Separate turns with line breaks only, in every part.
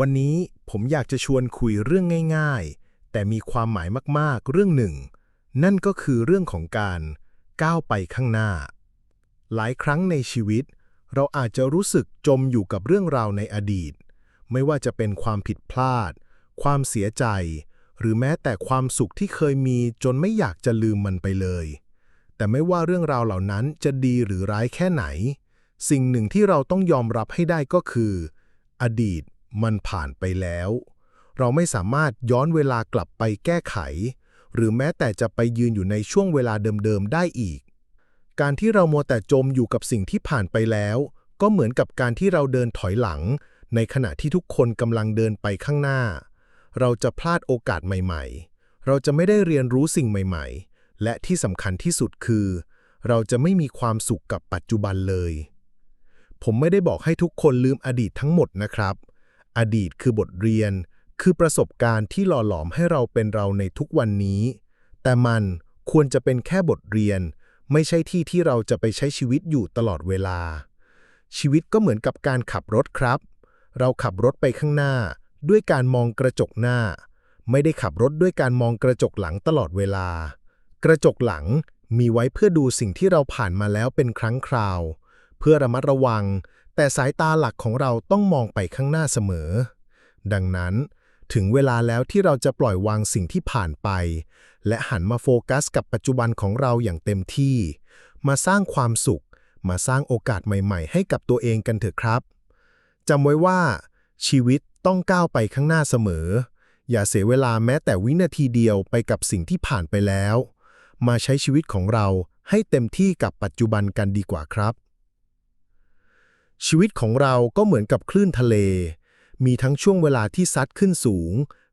วันนี้ผมอยากจะชวนคุยเรื่องง่าย ๆ แต่มีความหมายมากๆ เรื่องหนึ่ง นั่นก็คือเรื่องของการก้าวไปข้างหน้า หลายครั้งในชีวิต เราอาจจะรู้สึกจมอยู่กับเรื่องราวในอดีต ไม่ว่าจะเป็นความผิดพลาด ความเสียใจ หรือแม้แต่ความสุขที่เคยมีจนไม่อยากจะลืมมันไปเลย แต่ไม่ว่าเรื่องราวเหล่านั้นจะดีหรือร้ายแค่ไหน สิ่งหนึ่งที่เราต้องยอมรับให้ได้ก็คือ อดีต มันผ่านไปแล้ว เราไม่สามารถย้อนเวลากลับไปแก้ไข หรือแม้แต่จะไปยืนอยู่ในช่วงเวลาเดิมๆได้อีก การที่เรามัวแต่จมอยู่กับสิ่งที่ผ่านไปแล้ว ก็เหมือนกับการที่เราเดินถอยหลัง ในขณะที่ทุกคนกำลังเดินไปข้างหน้า เราจะพลาดโอกาสใหม่ๆ เราจะไม่ได้เรียนรู้สิ่งใหม่ๆ และที่สำคัญที่สุดคือ เราจะไม่มีความสุขกับปัจจุบันเลยผมไม่ได้บอกให้ทุกคนลืมอดีตทั้งหมดนะครับ อดีตคือบทเรียน คือประสบการณ์ที่หล่อหลอมให้เราเป็นเราในทุกวันนี้ แต่มันควรจะเป็นแค่บทเรียน ไม่ใช่ที่ที่เราจะไปใช้ชีวิตอยู่ตลอดเวลา ชีวิตก็เหมือนกับการขับรถครับ เราขับรถไปข้างหน้า ด้วยการมองกระจกหน้า ไม่ได้ขับรถด้วยการมองกระจกหลังตลอดเวลา กระจกหลังมีไว้เพื่อดูสิ่งที่เราผ่านมาแล้วเป็นครั้งคราว เพื่อระมัดระวัง แต่สายตาหลักของเราต้องมองไปข้างหน้าเสมอ ดังนั้น ถึงเวลาแล้วที่เราจะปล่อยวางสิ่งที่ผ่านไป และหันมาโฟกัสกับปัจจุบันของเราอย่างเต็มที่ มาสร้างความสุข มาสร้างโอกาสใหม่ ๆ ให้กับตัวเองกันเถอะครับจำไว้ว่า ชีวิตต้องก้าวไปข้างหน้าเสมอ อย่าเสียเวลาแม้แต่วินาทีเดียวไปกับสิ่งที่ผ่านไปแล้ว มาใช้ชีวิตของเราให้เต็มที่กับปัจจุบันกันดีกว่าครับ ชีวิตของเราก็เหมือนกับคลื่นทะเล มีทั้งช่วงเวลาที่ซัดขึ้นสูง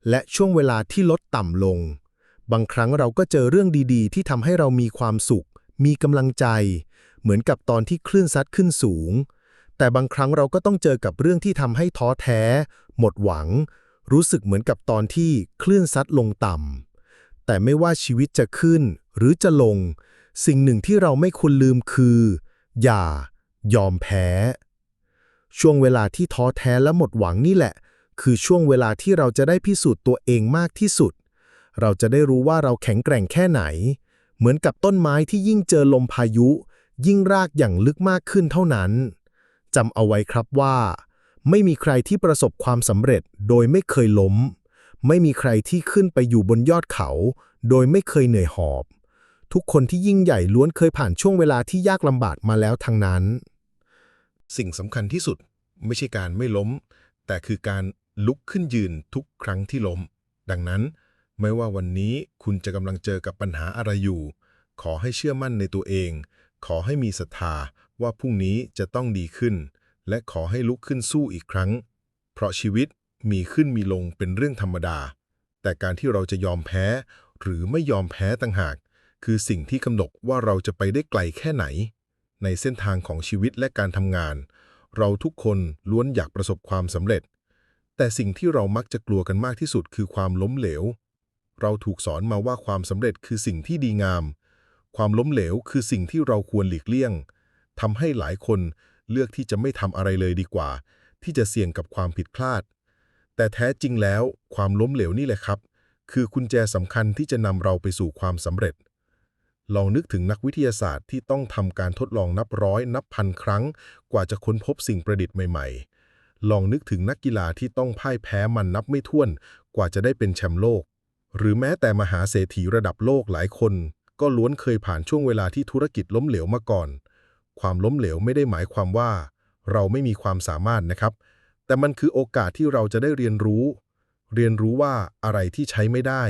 และช่วงเวลาที่ลดต่ำลง บางครั้งเราก็เจอเรื่องดีๆ ที่ทำให้เรามีความสุข มีกำลังใจ เหมือนกับตอนที่คลื่นซัดขึ้นสูง แต่บางครั้งเราก็ต้องเจอกับเรื่องที่ทำให้ท้อแท้ หมดหวัง รู้สึกเหมือนกับตอนที่คลื่นซัดลงต่ำแต่ไม่ว่าชีวิตจะขึ้นหรือจะลง สิ่งหนึ่งที่เราไม่ควรลืมคือ อย่ายอมแพ้ ช่วงเวลาที่ท้อแท้และหมดหวังนี่แหละ คือช่วงเวลาที่เราจะได้พิสูจน์ตัวเองมากที่สุด เราจะได้รู้ว่าเราแข็งแกร่งแค่ไหน เหมือนกับต้นไม้ที่ยิ่งเจอลมพายุ ยิ่งรากอย่างลึกมากขึ้นเท่านั้นจำเอาไว้ครับว่า ไม่มีใครที่ประสบความสำเร็จโดยไม่เคยล้ม ไม่มีใครที่ขึ้นไปอยู่บนยอดเขา โดยไม่เคยเหนื่อยหอบ ทุกคนที่ยิ่งใหญ่ล้วนเคยผ่านช่วงเวลาที่ยากลำบากมาแล้วทั้งนั้น
สิ่งสำคัญที่สุดไม่ใช่การไม่ล้ม แต่คือการลุกขึ้นยืนทุกครั้งที่ล้ม ดังนั้น ไม่ว่าวันนี้คุณจะกำลังเจอกับปัญหาอะไรอยู่ ขอให้เชื่อมั่นในตัวเอง ขอให้มีศรัทธาว่าพรุ่งนี้จะต้องดีขึ้น และขอให้ลุกขึ้นสู้อีกครั้ง เพราะชีวิตมีขึ้นมีลงเป็นเรื่องธรรมดา แต่การที่เราจะยอมแพ้ หรือไม่ยอมแพ้ต่างหาก คือสิ่งที่กำหนดว่าเราจะไปได้ไกลแค่ไหน ในเส้นทางของชีวิตและการทำงาน เราทุกคนล้วนอยากประสบความสำเร็จ แต่สิ่งที่เรามักจะกลัวกันมากที่สุดคือความล้มเหลว เราถูกสอนมาว่าความสำเร็จคือสิ่งที่ดีงาม ความล้มเหลวคือสิ่งที่เราควรหลีกเลี่ยงทำให้หลายคนเลือกที่จะไม่ทำอะไรเลยดีกว่า ที่จะเสี่ยงกับความผิดพลาด แต่แท้จริงแล้วความล้มเหลวนี่แหละครับ คือกุญแจสำคัญที่จะนำเราไปสู่ความสำเร็จ ลองนึกถึงนักวิทยาศาสตร์ที่ต้องทำการทดลองนับร้อย นับพันครั้ง กว่าจะค้นพบสิ่งประดิษฐ์ใหม่ ๆ ลองนึกถึงนักกีฬาที่ต้องพ่ายแพ้มันนับไม่ถ้วน กว่าจะได้เป็นแชมป์โลก หรือแม้แต่มหาเศรษฐีระดับโลกหลายคน ก็ล้วนเคยผ่านช่วงเวลาที่ธุรกิจล้มเหลวมาก่อน ความล้มเหลวไม่ได้หมายความว่า เราไม่มีความสามารถนะครับ แต่มันคือโอกาสที่เราจะได้เรียนรู้ เรียนรู้ว่าอะไรที่ใช้ไม่ได้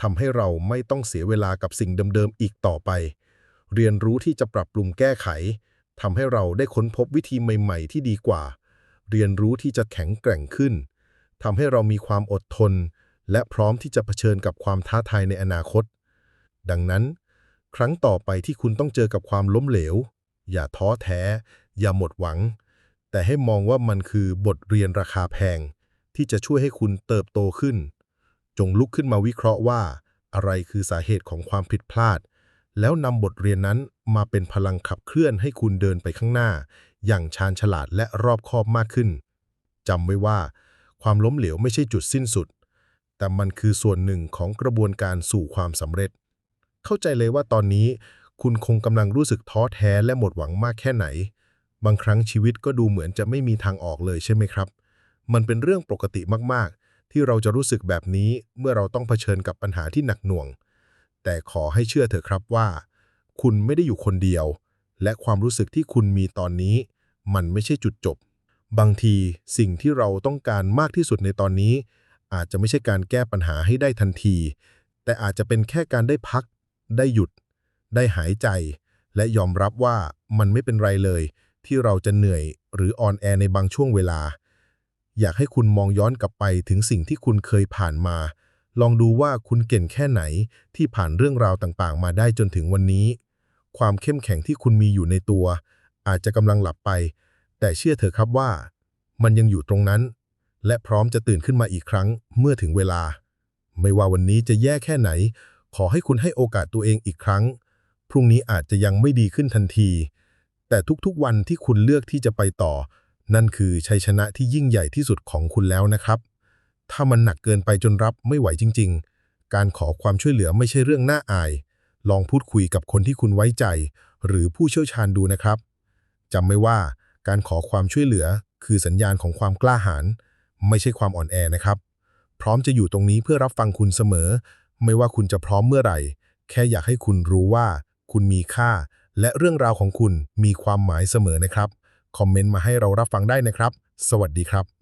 ทำให้เราไม่ต้องเสียเวลากับสิ่งเดิมๆอีกต่อไป เรียนรู้ที่จะปรับปรุงแก้ไขทำให้เราได้ค้นพบวิธีใหม่ ๆ ที่ดีกว่า เรียนรู้ที่จะแข็งแกร่งขึ้นทำให้เรามีความอดทน และพร้อมที่จะเผชิญกับความท้าทายในอนาคต ดังนั้น ครั้งต่อไปที่คุณต้องเจอกับความล้มเหลว อย่าท้อแท้ อย่าหมดหวัง แต่ให้มองว่ามันคือบทเรียนราคาแพง ที่จะช่วยให้คุณเติบโตขึ้น จงลุกขึ้นมาวิเคราะห์ว่า อะไรคือสาเหตุของความผิดพลาด แล้วนำบทเรียนนั้นมาเป็นพลังขับเคลื่อนให้คุณเดินไปข้างหน้า อย่างชาญฉลาดและรอบคอบมากขึ้นจำไว้ว่า ความล้มเหลวไม่ใช่จุดสิ้นสุด แต่มันคือส่วนหนึ่งของกระบวนการสู่ความสำเร็จ เข้าใจเลยว่าตอนนี้คุณคงกำลังรู้สึกท้อแท้และหมดหวังมากแค่ไหน บางครั้งชีวิตก็ดูเหมือนจะไม่มีทางออกเลยใช่ไหมครับ มันเป็นเรื่องปกติมากๆ ที่เราจะรู้สึกแบบนี้เมื่อเราต้องเผชิญกับปัญหาที่หนักหน่วง แต่ขอให้เชื่อเถอะครับว่า คุณไม่ได้อยู่คนเดียว และความรู้สึกที่คุณมีตอนนี้ มันไม่ใช่จุดจบ บางทีสิ่งที่เราต้องการมากที่สุดในตอนนี้ อาจจะไม่ใช่การแก้ปัญหาให้ได้ทันที แต่อาจจะเป็นแค่การได้พัก ได้หยุด ได้หายใจ และยอมรับว่ามันไม่เป็นไรเลย ที่เราจะเหนื่อยหรืออ่อนแอในบางช่วงเวลา อยากให้คุณมองย้อนกลับไปถึงสิ่งที่คุณเคยผ่านมา ลองดูว่าคุณเก่งแค่ไหนที่ผ่านเรื่องราวต่างๆ มาได้จนถึงวันนี้ ความเข้มแข็งที่คุณมีอยู่ในตัว อาจจะกำลังหลับไป แต่เชื่อเถอะครับว่า มันยังอยู่ตรงนั้น และพร้อมจะตื่นขึ้นมาอีกครั้งเมื่อถึงเวลา ไม่ว่าวันนี้จะแย่แค่ไหน ขอให้คุณให้โอกาสตัวเองอีกครั้ง พรุ่งนี้อาจจะยังไม่ดีขึ้นทันที แต่ทุกๆวันที่คุณเลือกที่จะไปต่อ นั่นคือชัยชนะที่ยิ่งใหญ่ที่สุดของคุณแล้วนะครับ ถ้ามันหนักเกินไปจนรับไม่ไหวจริง ๆ การขอความช่วยเหลือไม่ใช่เรื่องน่าอาย ลองพูดคุยกับคนที่คุณไว้ใจ หรือผู้เชี่ยวชาญดูนะครับจำไว้ว่าการขอความช่วยเหลือคือสัญญาณของความกล้าหาญไม่ใช่ความอ่อนแอนะครับ พร้อมจะอยู่ตรงนี้เพื่อรับฟังคุณเสมอ ไม่ว่าคุณจะพร้อมเมื่อไหร่ แค่อยากให้คุณรู้ว่า คุณมีค่า และเรื่องราวของคุณมีความหมายเสมอนะครับ คอมเมนต์มาให้เรารับฟังได้นะครับ สวัสดีครับ